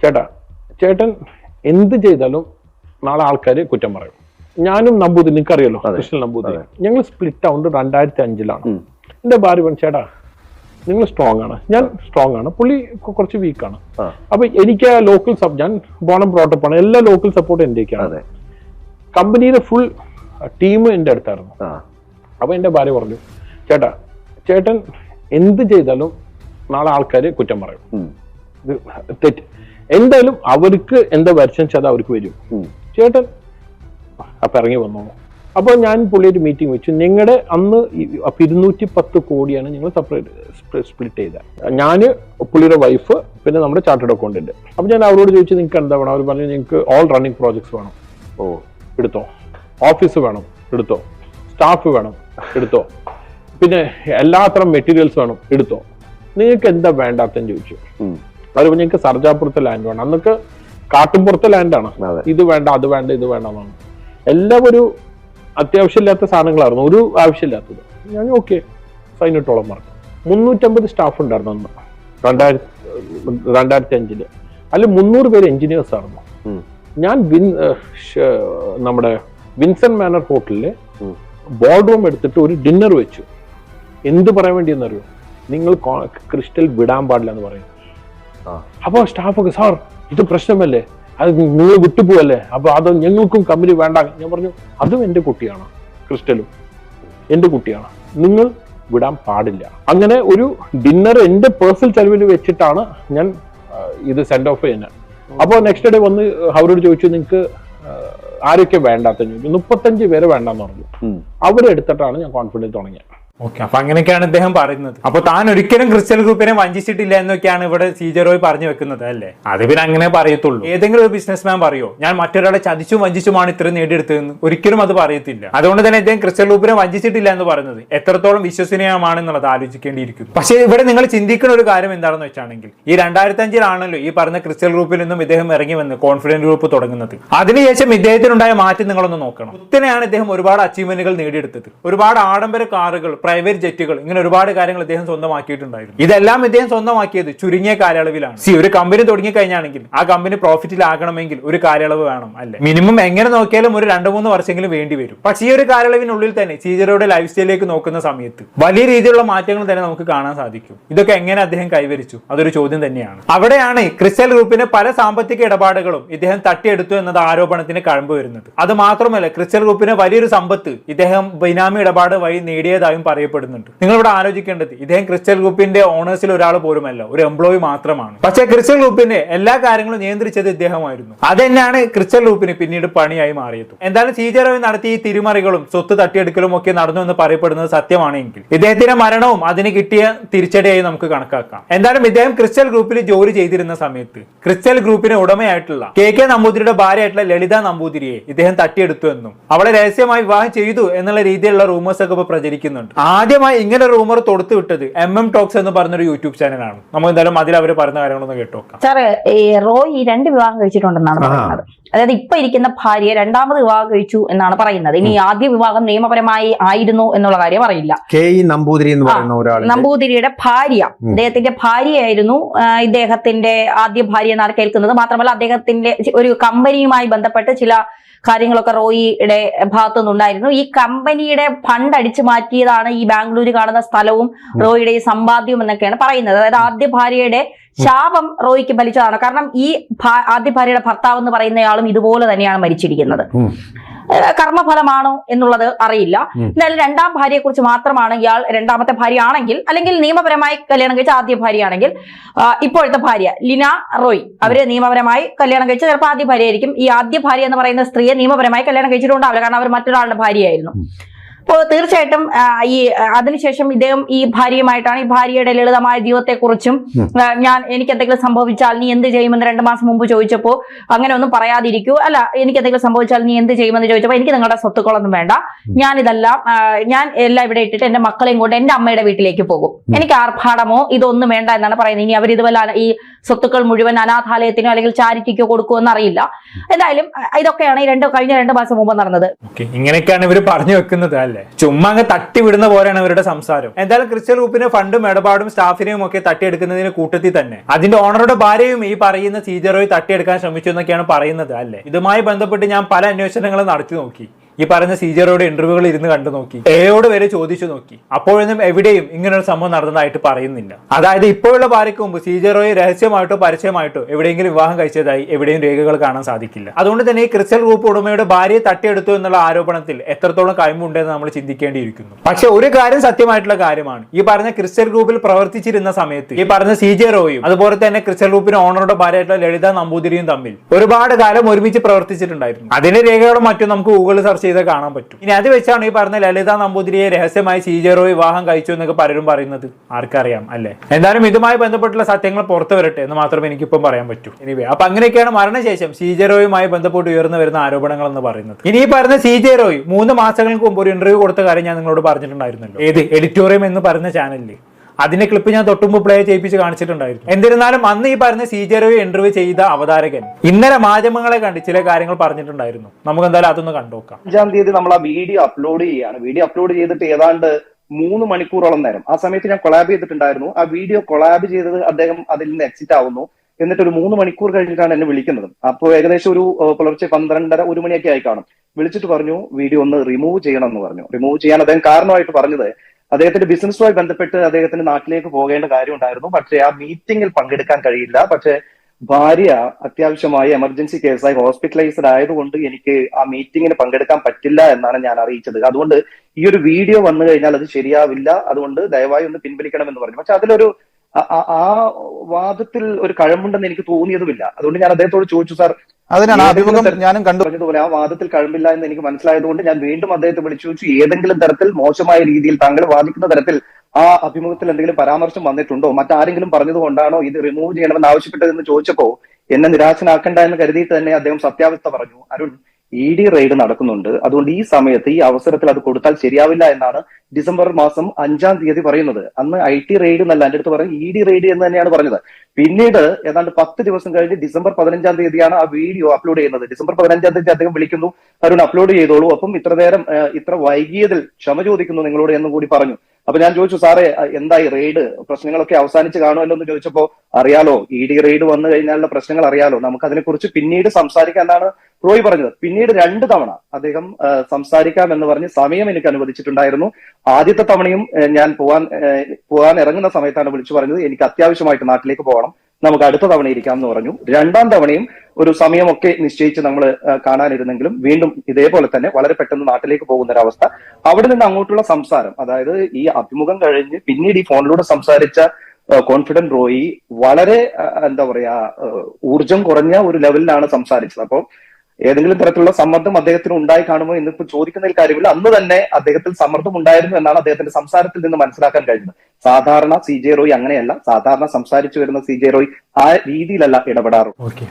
ചേട്ടാ ചേട്ടൻ എന്ത് ചെയ്താലും നാളെ ആൾക്കാര് കുറ്റം പറയും. ഞാനും നമ്പൂതിരി നിനക്കറിയാലോ കൃഷ്ണൻ നമ്പൂതിരി. ഞങ്ങൾ സ്പ്ലിറ്റ് ആവുന്നത് രണ്ടായിരത്തി അഞ്ചിലാണ്. എന്റെ ഭാര്യ പറഞ്ഞു ചേട്ടാ നിങ്ങൾ സ്ട്രോങ് ആണ്. ഞാൻ സ്ട്രോങ് ആണ്. പുള്ളി കുറച്ച് വീക്ക് ആണ്. അപ്പൊ എനിക്ക് ലോക്കൽ സബ് ഞാൻ ബോണം ബ്രോട്ടപ്പ് ആണ്. എല്ലാ ലോക്കൽ സപ്പോർട്ടും എന്റെയൊക്കെയാണ്. അതെ. കമ്പനിയുടെ ഫുൾ ടീം എന്റെ അടുത്തായിരുന്നു. അപ്പൊ എന്റെ ഭാര്യ പറഞ്ഞു ചേട്ടാ ചേട്ടൻ എന്ത് ചെയ്താലും നാളെ ആൾക്കാർ കുറ്റം പറയും. തെറ്റ്. എന്തായാലും അവർക്ക് എന്താ വരച്ചെന്ന് വെച്ചാൽ അവർക്ക് വരും. ചേട്ടൻ അപ്പൊ ഇറങ്ങി വന്നു. അപ്പോൾ ഞാൻ പുള്ളിയൊരു മീറ്റിംഗ് വെച്ചു. നിങ്ങളുടെ അന്ന് ഇരുന്നൂറ്റി പത്ത് കോടിയാണ് നിങ്ങൾ സെപ്പറേറ്റ് സ്പ്ലിറ്റ് ചെയ്ത. ഞാൻ പുള്ളിയുടെ വൈഫ് പിന്നെ നമ്മുടെ ചാർട്ടേഡ് അക്കൗണ്ട് ഉണ്ട്. അപ്പൊ ഞാൻ അവരോട് ചോദിച്ചു നിങ്ങൾക്ക് എന്താ വേണം? അവർ പറഞ്ഞു നിങ്ങൾക്ക് ഓൾ റണ്ണിങ് പ്രോജക്ട്സ് വേണം. ഓ എടുത്തോ. ഓഫീസ് വേണം എടുത്തോ. സ്റ്റാഫ് വേണം എടുത്തോ. പിന്നെ എല്ലാത്തരം മെറ്റീരിയൽസ് വേണം എടുത്തോ. നിങ്ങൾക്ക് എന്താ വേണ്ടാത്തെന്ന് ചോദിച്ചു. അവർ അവർ പറഞ്ഞു ഞങ്ങൾക്ക് സർജാപുരത്തെ ലാൻഡ് വേണം. അന്നൊക്കെ കാട്ടുംപുറത്തെ ലാൻഡാണ് ആണ്. ഇത് വേണ്ട അത് വേണ്ട ഇത് വേണ്ട എന്നാണ്. എല്ലാം ഒരു അത്യാവശ്യമില്ലാത്ത സാധനങ്ങളായിരുന്നു ഒരു ആവശ്യമില്ലാത്തത്. ഞാൻ ഓക്കെ സൈനിട്ടോളം പറഞ്ഞു. മുന്നൂറ്റമ്പത് സ്റ്റാഫ് ഉണ്ടായിരുന്നു അന്ന്. രണ്ടായിരത്തി രണ്ടായിരത്തി അഞ്ചിൽ അതിൽ മുന്നൂറ് പേര് എഞ്ചിനീയേഴ്സ് ആയിരുന്നു. ഞാൻ വിൻ നമ്മുടെ വിൻസെന്റ് മാനർ ഹോട്ടലിൽ. ബോർഡ് റൂം എടുത്തിട്ട് ഒരു ഡിന്നർ വെച്ചു. എന്ത് പറയാൻ വേണ്ടി എന്നറിയോ നിങ്ങൾ ക്രിസ്റ്റൽ വിടാൻ പാടില്ല എന്ന് പറയും. അപ്പൊ അപ്പോൾ സ്റ്റാഫൊക്കെ സാർ ഇത് പ്രശ്നമല്ലേ? അത് നിങ്ങൾ വിട്ടുപോകല്ലേ അപ്പൊ അത് ഞങ്ങൾക്കും കമ്പനി വേണ്ട. ഞാൻ പറഞ്ഞു അതും എന്റെ കുട്ടിയാണ് ക്രിസ്റ്റലും. എന്റെ കുട്ടിയാണ്. നിങ്ങൾ വിടാൻ പാടില്ല. അങ്ങനെ ഒരു ഡിന്നർ എന്റെ പേഴ്സണൽ ചെലവിൽ വെച്ചിട്ടാണ് ഞാൻ ഇത് സെൻഡ് ഓഫ് ചെയ്യുന്നത്. അപ്പോൾ നെക്സ്റ്റ് ഡേ വന്ന് അവരോട് ചോദിച്ചു നിങ്ങൾക്ക് ആരൊക്കെ വേണ്ടാത്ത ചോദിച്ചു. മുപ്പത്തഞ്ച് പേര് വേണ്ടെന്ന് പറഞ്ഞു. അവരെടുത്തിട്ടാണ് ഞാൻ കോൺഫിഡൻസ് തുടങ്ങിയത്. ഓക്കെ അപ്പൊ അങ്ങനെയൊക്കെയാണ് ഇദ്ദേഹം പറയുന്നത്. അപ്പൊ താൻ ഒരിക്കലും ക്രിസ്ത്യൻ ഗ്രൂപ്പിനെ വഞ്ചിച്ചിട്ടില്ല എന്നൊക്കെയാണ് ഇവിടെ സീജറോയ് പറഞ്ഞു വെക്കുന്നത് അല്ലേ? അത് പിന്നെ അങ്ങനെ പറയത്തുള്ളൂ. ഏതെങ്കിലും ഒരു ബിസിനസ് മാൻ പറയോ ഞാൻ മറ്റൊരാളെ ചതിച്ചും വഞ്ചിച്ചുമാണ് ഇത്രയും നേടിയെടുത്തതെന്ന്. ഒരിക്കലും അത് പറയത്തില്ല. അതുകൊണ്ട് തന്നെ ഇദ്ദേഹം ക്രിസ്ത്യൻ ഗ്രൂപ്പിനെ വഞ്ചിച്ചിട്ടില്ല എന്ന് പറയുന്നത് എത്രത്തോളം വിശ്വസനീയമാണെന്നുള്ളത് ആലോചിക്കേണ്ടിയിരിക്കുന്നു. പക്ഷേ ഇവിടെ നിങ്ങൾ ചിന്തിക്കുന്ന ഒരു കാര്യം എന്താണെന്ന് വെച്ചാണെങ്കിൽ ഈ രണ്ടായിരത്തി അഞ്ചിലാണല്ലോ ഈ പറഞ്ഞ ക്രിസ്ത്യൻ ഗ്രൂപ്പിൽ നിന്നും ഇദ്ദേഹം ഇറങ്ങി വന്ന് കോൺഫിഡന്റ് ഗ്രൂപ്പ് തുടങ്ങുന്നത്. അതിനുശേഷം ഇദ്ദേഹത്തിനുണ്ടായ മാറ്റം നിങ്ങളൊന്ന് നോക്കണം. കുത്തനെയാണ് ഇദ്ദേഹം ഒരുപാട് അച്ചീവ്മെന്റുകൾ നേടിയെടുത്തത്. ഒരുപാട് ആഡംബര കാറുകൾ പ്രൈവറ്റ് ജെറ്റുകൾ ഇങ്ങനെ ഒരുപാട് കാര്യങ്ങൾ അദ്ദേഹം സ്വന്തമാക്കിയിട്ടുണ്ടായിരുന്നു. ഇതെല്ലാം ഇദ്ദേഹം സ്വന്തമാക്കിയത് ചുരുങ്ങിയ കാലയളവിലാണ്. സി ഒരു കമ്പനി തുടങ്ങി കഴിഞ്ഞാണെങ്കിൽ ആ കമ്പനി പ്രോഫിറ്റിലാകണമെങ്കിൽ ഒരു കാലയളവ് വേണം അല്ലെ? മിനിമം എങ്ങനെ നോക്കിയാലും ഒരു രണ്ട് മൂന്ന് വർഷമെങ്കിലും വേണ്ടി വരും. പക്ഷേ ഈ ഒരു കാലയളവിനുള്ളിൽ തന്നെ ചീജറയുടെ ലൈഫ് സ്റ്റൈലിലേക്ക് നോക്കുന്ന സമയത്ത് വലിയ രീതിയിലുള്ള മാറ്റങ്ങൾ തന്നെ നമുക്ക് കാണാൻ സാധിക്കും. ഇതൊക്കെ എങ്ങനെ അദ്ദേഹം കൈവരിച്ചു? അതൊരു ചോദ്യം തന്നെയാണ്. അവിടെയാണ് ക്രിസ്റ്റൽ ഗ്രൂപ്പിന് പല സാമ്പത്തിക ഇടപാടുകളും ഇദ്ദേഹം തട്ടിയെടുത്തു എന്നത് ആരോപണത്തിന് കഴമ്പ് വരുന്നത്. അത് മാത്രമല്ല ക്രിസ്റ്റൽ ഗ്രൂപ്പിന് വലിയൊരു സമ്പത്ത് ഇദ്ദേഹം ബിനാമി ഇടപാട് വഴി നേടിയതായും പറയപ്പെടുന്നുണ്ട് നിങ്ങൾ ഇവിടെ ആലോചിക്കേണ്ടത് ഇദ്ദേഹം ക്രിസ്റ്റൽ ഗ്രൂപ്പിന്റെ ഓണേഴ്സിൽ ഒരാൾ പോലുമല്ല ഒരു എംപ്ലോയി മാത്രമാണ്. പക്ഷേ ക്രിസ്റ്റൽ ഗ്രൂപ്പിന്റെ എല്ലാ കാര്യങ്ങളും നിയന്ത്രിച്ചത് ഇദ്ദേഹമായിരുന്നു. അതെന്നാണ് ക്രിസ്റ്റൽ ഗ്രൂപ്പിന് പിന്നീട് പണിയായി മാറിയത്. എന്തായാലും സീജറോയി നടത്തിയ ഈ തിരിമറികളും സ്വത്ത് തട്ടിയെടുക്കലും ഒക്കെ നടന്നു എന്ന് പറയപ്പെടുന്നത് സത്യമാണെങ്കിൽ ഇദ്ദേഹത്തിന്റെ മരണവും അതിന് കിട്ടിയ തിരിച്ചടിയായി നമുക്ക് കണക്കാക്കാം. എന്തായാലും ഇദ്ദേഹം ക്രിസ്റ്റൽ ഗ്രൂപ്പിൽ ജോലി ചെയ്തിരുന്ന സമയത്ത് ക്രിസ്റ്റൽ ഗ്രൂപ്പിന് ഉടമയായിട്ടുള്ള കെ കെ നമ്പൂതിരിയുടെ ഭാര്യയായിട്ടുള്ള ലളിത നമ്പൂതിരിയെ ഇദ്ദേഹം തട്ടിയെടുത്തു എന്നും അവളെ രഹസ്യമായി വിവാഹം ചെയ്തു എന്നുള്ള രീതിയിലുള്ള റൂമേഴ്സ് ഒക്കെ ഇപ്പൊ പ്രചരിക്കുന്നുണ്ട്. ആദ്യമായി ഇങ്ങനെ റൂമർ തൊടുത്തു വിട്ടത് എം എം ടോക്സ് എന്ന് പറഞ്ഞൊരു യൂട്യൂബ് ചാനലാണ് നമ്മൾ എന്തായാലും അതിൽ അവർ പറഞ്ഞ കാര്യങ്ങളൊന്ന് കേട്ടോക്കാം. സാറ് ഈ റോയി രണ്ട് വിവാഹം കഴിച്ചിട്ടുണ്ടെന്നാണ് പറയുന്നത്. അതായത് ഇപ്പൊ ഇരിക്കുന്ന ഭാര്യ രണ്ടാമത് വിവാഹം കഴിച്ചു എന്നാണ് പറയുന്നത്. ഇനി ആദ്യ വിവാഹം നിയമപരമായി ആയിരുന്നു എന്നുള്ള കാര്യം അറിയില്ല. കെ ഇ നമ്പൂതിരി എന്ന് പറയുന്ന ഒരാൾ നമ്പൂതിരിയുടെ ഭാര്യ. അദ്ദേഹത്തിന്റെ ഭാര്യയായിരുന്നു. ഇദ്ദേഹത്തിന്റെ ആദ്യ ഭാര്യ എന്നാണ് കേൾക്കുന്നത്. മാത്രമല്ല അദ്ദേഹത്തിന്റെ ഒരു കമ്പനിയുമായി ബന്ധപ്പെട്ട് ചില കാര്യങ്ങളൊക്കെ റോയിയുടെ ഭാഗത്തു നിന്നുണ്ടായിരുന്നു ഈ കമ്പനിയുടെ ഫണ്ട് അടിച്ചു മാറ്റിയതാണ് ഈ ബാംഗ്ലൂര് കാണുന്ന സ്ഥലവും റോയിയുടെ ഈ സമ്പാദ്യവും എന്നൊക്കെയാണ് പറയുന്നത്. അതായത് ആദ്യ ഭാര്യയുടെ ശാപം റോയിക്ക് ഫലിച്ചതാണ്. കാരണം ഈ ആദ്യ ഭാര്യയുടെ ഭർത്താവ് എന്ന് പറയുന്നയാളും ഇതുപോലെ തന്നെയാണ് മരിച്ചിരിക്കുന്നത്. കർമ്മഫലമാണോ എന്നുള്ളത് അറിയില്ല. എന്നാലും രണ്ടാം ഭാര്യയെ കുറിച്ച് മാത്രമാണ് ഇയാൾ രണ്ടാമത്തെ ഭാര്യ ആണെങ്കിൽ അല്ലെങ്കിൽ നിയമപരമായി കല്യാണം കഴിച്ച ആദ്യ ഭാര്യയാണെങ്കിൽ ഇപ്പോഴത്തെ ഭാര്യ ലിന റോയ് അവർ നിയമപരമായി കല്യാണം കഴിച്ച ചിലപ്പോൾ ആദ്യ ഭാര്യയായിരിക്കും. ഈ ആദ്യ ഭാര്യ എന്ന് പറയുന്ന സ്ത്രീയെ നിയമപരമായി കല്യാണം കഴിച്ചിട്ടുണ്ടാവില്ല കാരണം അവർ മറ്റൊരാളുടെ ഭാര്യയായിരുന്നു. അപ്പോൾ തീർച്ചയായിട്ടും ഈ അതിനുശേഷം ഇദ്ദേഹം ഈ ഭാര്യയുമായിട്ടാണ് ഈ ഭാര്യയുടെ ലളിതമായ ജീവിതത്തെക്കുറിച്ചും കുറിച്ചും ഞാൻ എനിക്ക് എന്തെങ്കിലും സംഭവിച്ചാൽ നീ എന്ത് ചെയ്യുമെന്ന് രണ്ട് മാസം മുമ്പ് ചോദിച്ചപ്പോൾ അങ്ങനെ ഒന്നും പറയാതിരിക്കൂ. അല്ല എനിക്ക് എന്തെങ്കിലും സംഭവിച്ചാൽ നീ എന്ത് ചെയ്യുമെന്ന് ചോദിച്ചപ്പോൾ എനിക്ക് നിങ്ങളുടെ സ്വത്തുക്കളൊന്നും വേണ്ട. ഞാൻ ഇതെല്ലാം ഞാൻ എല്ലാം ഇവിടെ ഇട്ടിട്ട് എന്റെ മക്കളെയും കൊണ്ട് എന്റെ അമ്മയുടെ വീട്ടിലേക്ക് പോകും. എനിക്ക് ആർഭാടമോ ഇതൊന്നും വേണ്ട എന്നാണ് പറയുന്നത്. ഇനി അവർ ഇതുപോലെ ഈ സ്വത്തുക്കൾ മുഴുവൻ അനാഥാലയത്തിനോ അല്ലെങ്കിൽ ചാരിറ്റിക്കോ കൊടുക്കുമെന്ന് അറിയില്ല എന്തായാലും ഇതൊക്കെയാണ് ഈ രണ്ട് കഴിഞ്ഞ രണ്ട് മാസം മുമ്പ് നടന്നത്. ഇങ്ങനെയൊക്കെയാണ് ഇവർ പറഞ്ഞു വെക്കുന്നത്. അല്ലേ? ചുമ്മാ അങ്ങ് തട്ടി വിടുന്ന പോലെയാണ് അവരുടെ സംസാരം. എന്തായാലും ക്രിസ്റ്റൽ ഗ്രൂപ്പിന് ഫണ്ടും ഇടപാടും സ്റ്റാഫിനെയും ഒക്കെ തട്ടിയെടുക്കുന്നതിന് കൂട്ടത്തിൽ തന്നെ. അതിന്റെ ഓണറുടെ ഭാര്യയും ഈ പറയുന്ന സീജറോയി തട്ടിയെടുക്കാൻ ശ്രമിച്ചു എന്നൊക്കെയാണ് പറയുന്നത് അല്ലേ? ഇതുമായി ബന്ധപ്പെട്ട് ഞാൻ പല അന്വേഷണങ്ങളും നടത്തി നോക്കി. ഈ പറഞ്ഞ സീജറോയുടെ ഇന്റർവ്യൂകൾ ഇരുന്ന് കണ്ടു നോക്കി. എയോട് വരെ ചോദിച്ചു നോക്കി. അപ്പോഴൊന്നും എവിടെയും ഇങ്ങനെ ഒരു സംഭവം നടന്നതായിട്ട് പറയുന്നില്ല. അതായത് ഇപ്പോഴുള്ള ഭാര്യയ്ക്ക് മുമ്പ് സീജറോയെ രഹസ്യമായിട്ടോ പരസ്യമായിട്ടോ എവിടെയെങ്കിലും വിവാഹം കഴിച്ചതായി എവിടെയും രേഖകൾ കാണാൻ സാധിക്കില്ല. അതുകൊണ്ട് തന്നെ ഈ ക്രിസ്റ്റൽ ഗ്രൂപ്പ് ഉടമയുടെ ഭാര്യയെ തട്ടിയെടുത്തു എന്നുള്ള ആരോപണത്തിൽ എത്രത്തോളം കഴിവുണ്ടെന്ന് നമ്മൾ ചിന്തിക്കേണ്ടിയിരിക്കുന്നു. പക്ഷെ ഒരു കാര്യം സത്യമായിട്ടുള്ള കാര്യമാണ്. ഈ പറഞ്ഞ ക്രിസ്റ്റൽ ഗ്രൂപ്പിൽ പ്രവർത്തിച്ചിരുന്ന സമയത്ത് ഈ പറഞ്ഞ സി അതുപോലെ തന്നെ ക്രിസ്റ്റൽ ഗ്രൂപ്പിന്റെ ഓണറുടെ ഭാര്യയായിട്ടുള്ള ലളിത നമ്പൂതിരിയും തമ്മിൽ ഒരുപാട് കാലം ഒരുമിച്ച് പ്രവർത്തിച്ചിട്ടുണ്ടായിരുന്നു. അതിന്റെ രേഖകളും മറ്റും നമുക്ക് ഗൂഗിളിൽ സെർച്ച് ചെയ്ത് കാണാൻ പറ്റും. ഇനി അത് വെച്ചാണ് ഈ പറഞ്ഞ ലളിത നമ്പൂതിരിയെ രഹസ്യമായി സീജറോ വിവാഹം കഴിച്ചു എന്നൊക്കെ പലരും പറയുന്നത്. ആർക്കറിയാം അല്ലേ? എന്തായാലും ഇതുമായി ബന്ധപ്പെട്ടുള്ള സത്യങ്ങൾ പുറത്തു വരട്ടെ എന്ന് മാത്രമേ എനിക്കിപ്പം പറയാൻ പറ്റൂ. ഇനിവേ അപ്പൊ അങ്ങനെയൊക്കെയാണ് മരണശേഷം സീജറോയുമായി ബന്ധപ്പെട്ട് ഉയർന്നു വരുന്ന ആരോപണങ്ങൾ എന്ന് പറയുന്നത്. ഇനി ഈ പറഞ്ഞ സി ജെ റോയ് മൂന്ന് മാസങ്ങൾക്ക് മുമ്പ് ഒരു ഇന്റർവ്യൂ കൊടുത്ത കാര്യം ഞാൻ നിങ്ങളോട് പറഞ്ഞിട്ടുണ്ടായിരുന്നല്ലോ. ഏത്? എഡിറ്റോറിയം എന്ന് പറയുന്ന ചാനലിൽ അതിന്റെ ക്ലിപ്പ് ഞാൻ തൊട്ടുമ്പ് പ്ലേ ചെയ്യിപ്പിച്ച് കാണിച്ചിട്ടുണ്ടായിരുന്നു. എന്നിരുന്നാലും അന്ന് ഈ പറഞ്ഞ സി ജെ രവി ഇന്റർവ്യൂ ചെയ്ത അവതാരകൻ ഇന്നലെ മാധ്യമങ്ങളെ കണ്ട് ചില കാര്യങ്ങൾ പറഞ്ഞിട്ടുണ്ടായിരുന്നു. നമുക്ക് എന്തായാലും അതൊന്ന് കണ്ടുനോക്കാം അഞ്ചാം തീയതി നമ്മൾ ആ വീഡിയോ അപ്ലോഡ് ചെയ്യാണ്. വീഡിയോ അപ്ലോഡ് ചെയ്തിട്ട് ഏതാണ്ട് മൂന്ന് മണിക്കൂറോളം നേരം. ആ സമയത്ത് ഞാൻ കൊളാബ് ചെയ്തിട്ടുണ്ടായിരുന്നു. ആ വീഡിയോ കൊളാബ് ചെയ്തത് അദ്ദേഹം അതിൽ നിന്ന് എക്സിറ്റ് ആവുന്നു. എന്നിട്ട് ഒരു മൂന്ന് മണിക്കൂർ കഴിഞ്ഞിട്ടാണ് എന്നെ വിളിക്കുന്നത്. അപ്പോൾ ഏകദേശം ഒരു പുലർച്ചെ പന്ത്രണ്ടര ഒരു മണിയൊക്കെ ആയി കാണും. വിളിച്ചിട്ട് പറഞ്ഞു വീഡിയോ ഒന്ന് റിമൂവ് ചെയ്യണം എന്ന് പറഞ്ഞു. റിമൂവ് ചെയ്യാൻ അദ്ദേഹം കാരണമായിട്ട് പറഞ്ഞത് അദ്ദേഹത്തിന്റെ ബിസിനസ്സുമായി ബന്ധപ്പെട്ട് അദ്ദേഹത്തിന്റെ നാട്ടിലേക്ക് പോകേണ്ട കാര്യം ഉണ്ടായിരുന്നു പക്ഷേ ആ മീറ്റിംഗിൽ പങ്കെടുക്കാൻ കഴിയില്ല. പക്ഷേ ഭാര്യ അത്യാവശ്യമായി എമർജൻസി കേസായി ഹോസ്പിറ്റലൈസ്ഡ് ആയതുകൊണ്ട് എനിക്ക് ആ മീറ്റിംഗിന് പങ്കെടുക്കാൻ പറ്റില്ല എന്നാണ് ഞാൻ അറിയിച്ചത്. അതുകൊണ്ട് ഈ ഒരു വീഡിയോ വന്നു കഴിഞ്ഞാൽ അത് ശരിയാവില്ല. അതുകൊണ്ട് ദയവായി ഒന്ന് പിൻവലിക്കണമെന്ന് പറഞ്ഞു. പക്ഷെ അതിലൊരു ആ- വാദത്തിൽ ഒരു കഴമ്പുണ്ടെന്ന് എനിക്ക് തോന്നിയതുമില്ല. അതുകൊണ്ട് ഞാൻ അദ്ദേഹത്തോട് ചോദിച്ചു സാർ അതിനാണ് അഭിമുഖം ഞാനും കണ്ടു. പറഞ്ഞതുപോലെ ആ വാദത്തിൽ കഴമ്പില്ല എന്ന് എനിക്ക് മനസ്സിലായതുകൊണ്ട് ഞാൻ വീണ്ടും അദ്ദേഹത്തെ വിളിച്ചു ചോദിച്ചു ഏതെങ്കിലും തരത്തിൽ മോശമായ രീതിയിൽ താങ്കൾ വാദിക്കുന്ന തരത്തിൽ ആ അഭിമുഖത്തിൽ എന്തെങ്കിലും പരാമർശം വന്നിട്ടുണ്ടോ? മറ്റാരെങ്കിലും പറഞ്ഞതുകൊണ്ടാണോ ഇത് റിമൂവ് ചെയ്യണമെന്ന് ആവശ്യപ്പെട്ടതെന്ന് ചോദിച്ചപ്പോ എന്നെ നിരാശനാക്കണ്ട എന്ന് കരുതിയിട്ട് തന്നെ അദ്ദേഹം സത്യാവസ്ഥ പറഞ്ഞു. അരുൺ ഇ ഡി റെയ്ഡ് നടക്കുന്നുണ്ട്. അതുകൊണ്ട് ഈ സമയത്ത് ഈ അവസരത്തിൽ അത് കൊടുത്താൽ ശരിയാവില്ല എന്നാണ് ഡിസംബർ മാസം അഞ്ചാം തീയതി പറയുന്നത്. അന്ന് ഐ ടി റെയ്ഡ് എന്നല്ല എന്റെ അടുത്ത് പറഞ്ഞത് ഇ ഡി റെയ്ഡ് എന്ന് തന്നെയാണ് പറഞ്ഞത്. പിന്നീട് ഏതാണ്ട് പത്ത് ദിവസം കഴിഞ്ഞ് ഡിസംബർ പതിനഞ്ചാം തീയതിയാണ് ആ വീഡിയോ അപ്ലോഡ് ചെയ്യുന്നത്. ഡിസംബർ പതിനഞ്ചാം തീയതി അദ്ദേഹം വിളിക്കുന്നു അരുൺ അപ്ലോഡ് ചെയ്തോളൂ. അപ്പം ഇത്ര നേരം ഇത്ര വൈകിയതിൽ ക്ഷമ ചോദിക്കുന്നു നിങ്ങളോട് എന്നും കൂടി പറഞ്ഞു. അപ്പൊ ഞാൻ ചോദിച്ചു സാറേ എന്തായി റെയ്ഡ്? പ്രശ്നങ്ങളൊക്കെ അവസാനിച്ച് കാണുമല്ലോ എന്ന് ചോദിച്ചപ്പോ അറിയാലോ ഇ ഡി റെയ്ഡ് വന്നു കഴിഞ്ഞാലുള്ള പ്രശ്നങ്ങൾ അറിയാലോ. നമുക്ക് അതിനെക്കുറിച്ച് പിന്നീട് സംസാരിക്കാം എന്നാണ് റോയ് പറഞ്ഞത്. പിന്നീട് രണ്ട് തവണ അദ്ദേഹം സംസാരിക്കാം എന്ന് പറഞ്ഞ് സമയം എനിക്ക് അനുവദിച്ചിട്ടുണ്ടായിരുന്നു. ആദ്യത്തെ തവണയും ഞാൻ പോവാൻ പോകാൻ ഇറങ്ങുന്ന സമയത്താണ് വിളിച്ചു പറഞ്ഞത്. എനിക്ക് അത്യാവശ്യമായിട്ട് നാട്ടിലേക്ക് പോകണം. നമുക്ക് അടുത്ത തവണ ഇരിക്കാം എന്ന് പറഞ്ഞു. രണ്ടാം തവണയും ഒരു സമയമൊക്കെ നിശ്ചയിച്ച് നമ്മൾ കാണാനിരുന്നെങ്കിലും വീണ്ടും ഇതേപോലെ തന്നെ വളരെ പെട്ടെന്ന് നാട്ടിലേക്ക് പോകുന്ന ഒരവസ്ഥ അവിടെ നിന്ന് അങ്ങോട്ടുള്ള സംസാരം അതായത് ഈ അഭിമുഖം കഴിഞ്ഞ് പിന്നീട് ഈ ഫോണിലൂടെ സംസാരിച്ച കോൺഫിഡന്റ് റോയി വളരെ എന്താ പറയാ ഊർജം കുറഞ്ഞ ഒരു ലെവലിലാണ് സംസാരിച്ചത്. അപ്പോൾ ഏതെങ്കിലും തരത്തിലുള്ള സമ്മർദ്ദം അദ്ദേഹത്തിന് ഉണ്ടായി കാണുമോ എന്നിപ്പോ ചോദിക്കുന്നതിൽ കാര്യമില്ല. അന്ന് തന്നെ അദ്ദേഹത്തിൽ സമ്മർദ്ദം ഉണ്ടായിരുന്നു എന്നാണ് അദ്ദേഹത്തിന്റെ സംസാരത്തിൽ നിന്ന് മനസ്സിലാക്കാൻ കഴിഞ്ഞത്. സാധാരണ സി ജെ റോയ് അങ്ങനെയല്ല. സാധാരണ സംസാരിച്ചു വരുന്ന സി ജെ റോയ് ആ രീതിയിലല്ല ഇടപെടാറ്.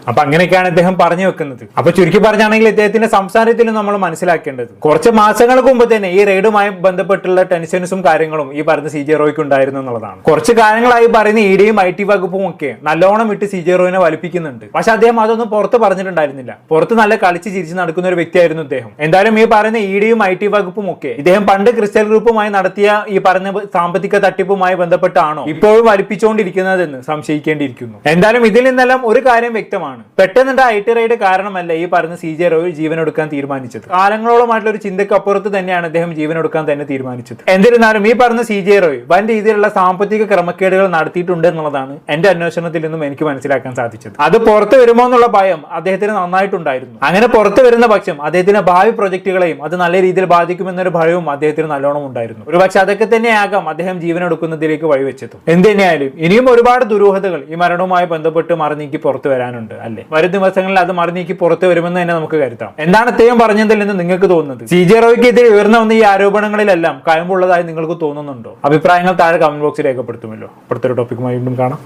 അപ്പൊ അങ്ങനെയൊക്കെയാണ് അദ്ദേഹം പറഞ്ഞു വെക്കുന്നത്. അപ്പൊ ചുരുക്കി പറഞ്ഞാണെങ്കിൽ ഇദ്ദേഹത്തിന്റെ സംസാരത്തിൽ നമ്മൾ മനസ്സിലാക്കേണ്ടത്. കുറച്ച് മാസങ്ങൾക്ക് മുമ്പ് തന്നെ ഈ റെയ്ഡുമായി ബന്ധപ്പെട്ടുള്ള ടെൻഷൻസും കാര്യങ്ങളും ഈ പറഞ്ഞ സി ജെ റോയ്ക്ക് ഉണ്ടായിരുന്നു എന്നുള്ളതാണ്. കുറച്ച് കാര്യങ്ങളായി പറയുന്ന ഇ ഡിയും ഐ ടി വകുപ്പും ഒക്കെ നല്ലോണം ഇട്ട് സി ജെ റോയിനെ വലിപ്പിക്കുന്നുണ്ട്. പക്ഷെ അദ്ദേഹം അതൊന്നും പുറത്ത് പറഞ്ഞിട്ടുണ്ടായിരുന്നില്ല. പുറത്ത് നല്ല കളിച്ച് ചിരിച്ച് നടക്കുന്ന ഒരു വ്യക്തിയായിരുന്നു ഇദ്ദേഹം. എന്തായാലും ഈ പറയുന്ന ഇ ഡിയും ഐ ടി വകുപ്പും ഒക്കെ ഇദ്ദേഹം പണ്ട് ക്രിസ്റ്റൽ ഗ്രൂപ്പുമായി നടത്തിയ ഈ പറഞ്ഞ സാമ്പത്തിക തട്ടിപ്പുമായി ബന്ധപ്പെട്ടാണോ ഇപ്പോഴും വലിപ്പിച്ചുകൊണ്ടിരിക്കുന്നതെന്ന് സംശയിക്കേണ്ടിയിരിക്കുന്നു. എന്തായാലും ഇതിൽ നിന്നെല്ലാം ഒരു കാര്യം വ്യക്തമാണ്. പെട്ടെന്നുണ്ട് ഐ ടി റൈഡ് കാരണമല്ല ഈ പറഞ്ഞ സി ജെ റോയ് ജീവനെടുക്കാൻ തീരുമാനിച്ചത്. കാലങ്ങളോളമായിട്ടുള്ള ഒരു ചിന്തയ്ക്ക് അപ്പുറത്ത് തന്നെയാണ് അദ്ദേഹം ജീവനെടുക്കാൻ തന്നെ തീരുമാനിച്ചത്. എന്നിരുന്നാലും ഈ പറഞ്ഞ സി ജെ റോയ് വൻ രീതിയിലുള്ള സാമ്പത്തിക ക്രമക്കേടുകൾ നടത്തിയിട്ടുണ്ട് എന്നുള്ളതാണ് എന്റെ അന്വേഷണത്തിൽ നിന്നും എനിക്ക് മനസ്സിലാക്കാൻ സാധിച്ചത്. അത് പുറത്തു വരുമോ എന്നുള്ള ഭയം അദ്ദേഹത്തിന് നന്നായിട്ടുണ്ടായിരുന്നു. അങ്ങനെ പുറത്തു വരുന്ന പക്ഷം അദ്ദേഹത്തിന്റെ ഭാവി പ്രൊജക്ടുകളെയും അത് നല്ല രീതിയിൽ ബാധിക്കുമെന്നൊരു ഭയവും അദ്ദേഹത്തിന് നല്ലോണം ഉണ്ടായിരുന്നു. ഒരു പക്ഷെ അതൊക്കെ തന്നെയാകാം അദ്ദേഹം ജീവനെടുക്കുന്നതിലേക്ക് വഴിവെച്ചത്. എന്ത് തന്നെയായാലും ഇനിയും ഒരുപാട് ദുരൂഹതകൾ ഈ മരണവുമായി ബന്ധപ്പെട്ട് മറിനീക്കി പുറത്തു വരാനുണ്ട് അല്ലെ? വരും ദിവസങ്ങളിൽ അത് മറിനീക്കി പുറത്തു വരുമെന്ന് തന്നെ നമുക്ക് കരുതാം. എന്താണ് അദ്ദേഹം പറഞ്ഞതിൽ നിന്ന് നിങ്ങൾക്ക് തോന്നുന്നത്? സി. ജെ. റോയ്ക്കെതിരെ ഉയർന്ന വന്ന ഈ ആരോപണങ്ങളിലെല്ലാം കയമ്പുള്ളതായി നിങ്ങൾക്ക് തോന്നുന്നുണ്ടോ? അഭിപ്രായങ്ങൾ താഴെ കമന്റ് ബോക്സിൽ രേഖപ്പെടുത്തുമല്ലോ. അടുത്തൊരു ടോപ്പിക്കുമായി വീണ്ടും കാണാം.